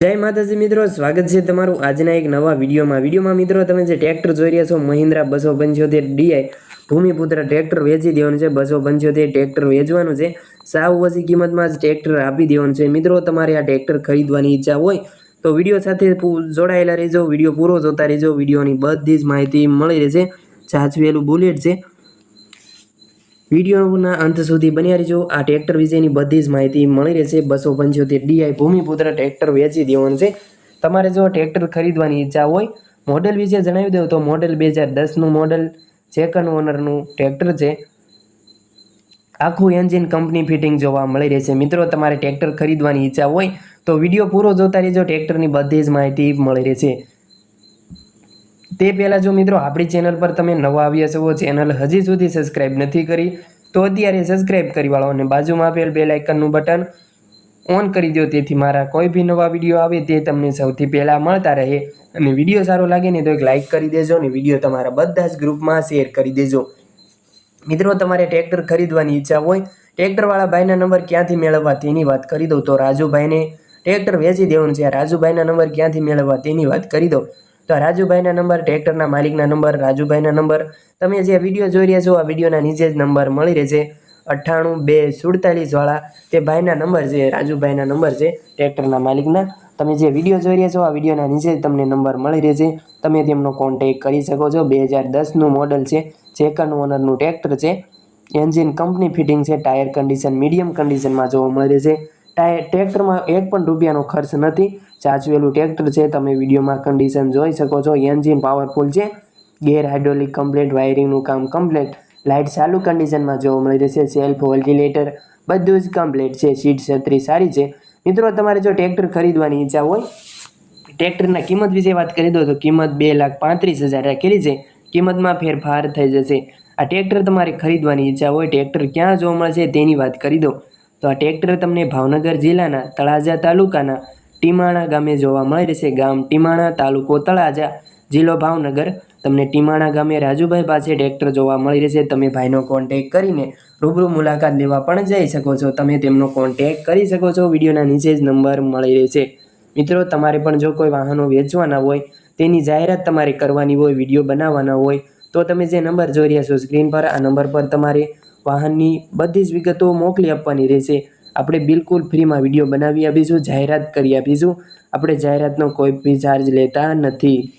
જય માતાજી મિત્રો, સ્વાગત છે તમારું આજના એક નવા વિડીયોમાં. વિડીયોમાં મિત્રો, તમે જે ટ્રેક્ટર જોઈ રહ્યા છો, મહિન્દ્રા બસો પંચોતેર ડીઆઈ ભૂમિપુત્ર ટ્રેક્ટર વેચી દેવાનું છે, બસો પંચોતેર ટ્રેક્ટર વેચવાનું છે. સાવ ઓછી કિંમતમાં જ ટ્રેક્ટર આપી દેવાનું છે. મિત્રો, તમારે આ ટ્રેક્ટર ખરીદવાની ઈચ્છા હોય તો વીડિયો સાથે જોડાયેલા રહેજો, વીડિયો પૂરો જોતા રહેજો, વિડીયોની બધી જ માહિતી મળી રહેશે. સાચવેલું બુલેટ છે. વિડીયોના અંત સુધી બન્યા રહેજો. આ ટ્રેક્ટર વિશેની બધી જ માહિતી મળી રહેશે. બસો પંચોતેર ડીઆઈ ભૂમિપુત્ર ટ્રેક્ટર વેચી દેવાનું છે. તમારે જો ટ્રેક્ટર ખરીદવાની ઈચ્છા હોય, મોડેલ વિશે જણાવી દઉં તો મોડેલ બે હજાર દસનું મોડેલ સેકન્ડ ઓનરનું ટ્રેક્ટર છે. આખું એન્જિન કંપની ફિટિંગ જોવા મળી રહેશે. મિત્રો, તમારે ટ્રેક્ટર ખરીદવાની ઈચ્છા હોય તો વીડિયો પૂરો જોતા રહેજો. ટ્રેક્ટરની બધી જ માહિતી મળી રહેશે. તે પહેલાં જો મિત્રો આપણી ચેનલ પર તમે નવા આવ્યા છો ચેનલ હજી સુધી સબસ્ક્રાઇબ નથી કરી, તો અત્યારે સબસ્ક્રાઇબ કરી વાળો અને બાજુમાં આપેલ બે લાઇકનનું બટન ઓન કરી દો, તેથી મારા કોઈ બી નવા વીડિયો આવે તે તમને સૌથી પહેલાં મળતા રહે. અને વીડિયો સારો લાગે ને તો એક લાઇક કરી દેજો અને વીડિયો તમારા બધા જ ગ્રુપમાં શેર કરી દેજો. મિત્રો, તમારે ટ્રેક્ટર ખરીદવાની ઈચ્છા હોય ટ્રેક્ટરવાળા ભાઈના નંબર ક્યાંથી મેળવવા તેની વાત કરી દઉં. તો રાજુભાઈને ટ્રેક્ટર વેચી દેવાનું છે. રાજુભાઈના નંબર ક્યાંથી મેળવવા તેની વાત કરી દઉં. તો રાજુભાઈના નંબર, ટ્રેક્ટરના માલિકના નંબર, રાજુભાઈના નંબર. તમે જે વીડિયો જોઈ રહ્યા છો, આ વિડીયોના નીચે જ નંબર મળી રહેશે. અઠ્ઠાણું બે સુડતાલીસ વાળા. તે ભાઈના નંબર છે, રાજુભાઈના નંબર છે, ટ્રેક્ટરના માલિકના. તમે જે વીડિયો જોઈ રહ્યા છો, આ વિડીયોના નીચે જ તમને નંબર મળી રહેશે. તમે તેમનો કોન્ટેક કરી શકો છો. બે હજાર દસનું મોડલ છે સેકન્ડ ઓનરનું ટ્રેક્ટર છે. એન્જિન કંપની ફિટિંગ છે ટાયર કન્ડિશન મીડિયમ કન્ડિશનમાં જોવા મળી છે ટ્રેક્ટરમાં એક પણ રૂપિયાનો ખર્ચ નથી. ચાચવેલું ટ્રેક્ટર છે, તમે વિડીયોમાં કન્ડિશન જોઈ શકો છો. એન્જિન પાવરફુલ છે. ગેર હાઇડ્રોલિક કમ્પ્લેટ વાયરિંગનું કામ કમ્પ્લેટ લાઇટ ચાલુ કન્ડિશનમાં જોવા મળી રહેશે. સેલ્ફ વેન્ટિલેટર બધું જ કમ્પ્લેટ છે. સીટ છત્રી સારી છે. મિત્રો, તમારે જો ટ્રેક્ટર ખરીદવાની ઈચ્છા હોય, ટ્રેક્ટરના કિંમત વિશે વાત કરી દો તો કિંમત બે લાખ પાંત્રીસ હજાર રાખેલી છે. કિંમતમાં ફેરફાર થઈ જશે. આ ટ્રેક્ટર તમારે ખરીદવાની ઈચ્છા હોય, ટ્રેક્ટર ક્યાં જોવા મળશે તેની વાત કરી દો. તો આ ટ્રેક્ટર તમને ભાવનગર જિલ્લાના તળાજા તાલુકાના ટીમાણા ગામે જોવા મળી રહેશે. ગામ ટીમાણા, તાલુકો તળાજા, જિલ્લો ભાવનગર. તમને ટીમાણા ગામે રાજુભાઈ પાસે ટ્રેક્ટર જોવા મળી રહેશે. તમે ભાઈનો કોન્ટેક કરીને રૂબરૂ મુલાકાત લેવા પણ જઈ શકો છો. તમે તેમનો કોન્ટેક કરી શકો છો. વિડીયોના નીચે જ નંબર મળી રહેશે. મિત્રો, તમારે પણ જો કોઈ વાહનો વેચવાના હોય, તેની જાહેરાત તમારે કરવાની હોય, વીડિયો બનાવવાના હોય, તો તમે જે નંબર જોઈ રહ્યા છો, સ્ક્રીન પર, આ નંબર પર તમારે વાહનની બધી જ વિગતો મોકલી આપવાની રહેશે. આપણે બિલકુલ ફ્રીમાં વીડિયો બનાવી આપીશું, જાહેરાત કરી આપીશું. આપણે જાહેરાતનો કોઈ બી ચાર્જ લેતા નથી.